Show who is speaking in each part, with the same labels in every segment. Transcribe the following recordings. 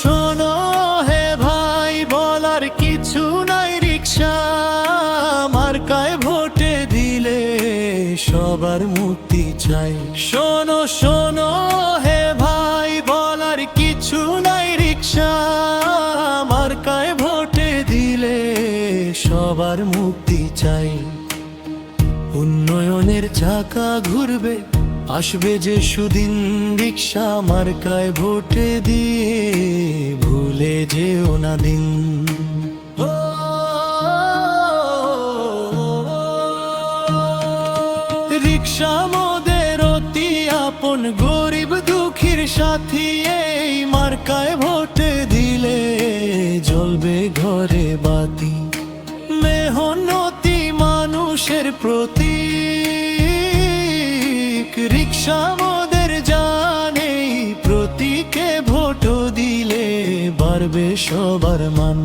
Speaker 1: শোনো হে ভাই, বলার কিছু নাই রিক্সা। মার্কায় ভোটে দিলে সবার মুক্তি চাই। শোনো শোনো হে ভাই, বলার কিছু নাই রিক্সা। মার্কায় ভোটে দিলে সবার মুক্তি চাই। উন্নয়নের চাকা ঘুরবে, আসবে যে সুদিন রিক্সা। মার্কায় ভোটে দিয়ে ভুলে যেও না দিন রিক্সা মোদের অতি আপন গরিব দুঃখীর সাথী এই মার্কায় ভোটে দিলে জ্বলবে ঘরে বাতি মেহনতি মানুষের প্রতি রিক্সা সবার মান।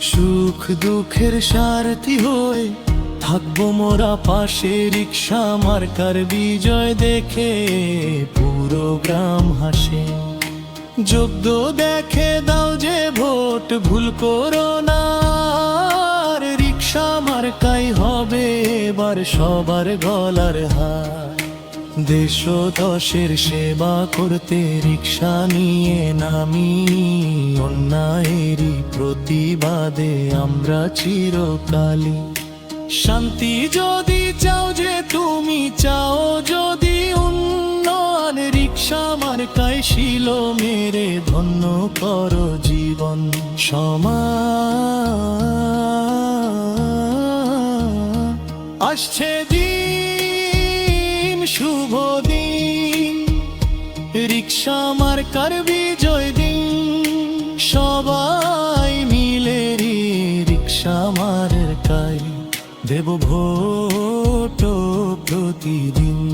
Speaker 1: সুখ দুঃখের সারথি হয়ে থাকব মোরা পাশে রিক্সা মার্কার বিজয় দেখে। পুরো গ্রাম হাসে। যোগ্য দেখে দাও যে ভোট, ভুল করো না। রিক্সা মার্কাই হবে এবার সবার গলার হার। দেশ দশের সেবা করতে রিক্সা নিয়ে নামি, অন্যায়েরই প্রতিবাদে আমরা চিরকালী শান্তি যদি চাও যে তুমি চাও যদি উন্নয়ন, রিক্সা মার্কায় শিল মেরে ধন্য করো জীবন সমা আসছে রিক্সা মার মার্কার বিজয় দিন। সবাই মিলে রে রিক্সা মার্কায় দেব ভোট প্রতিদিন।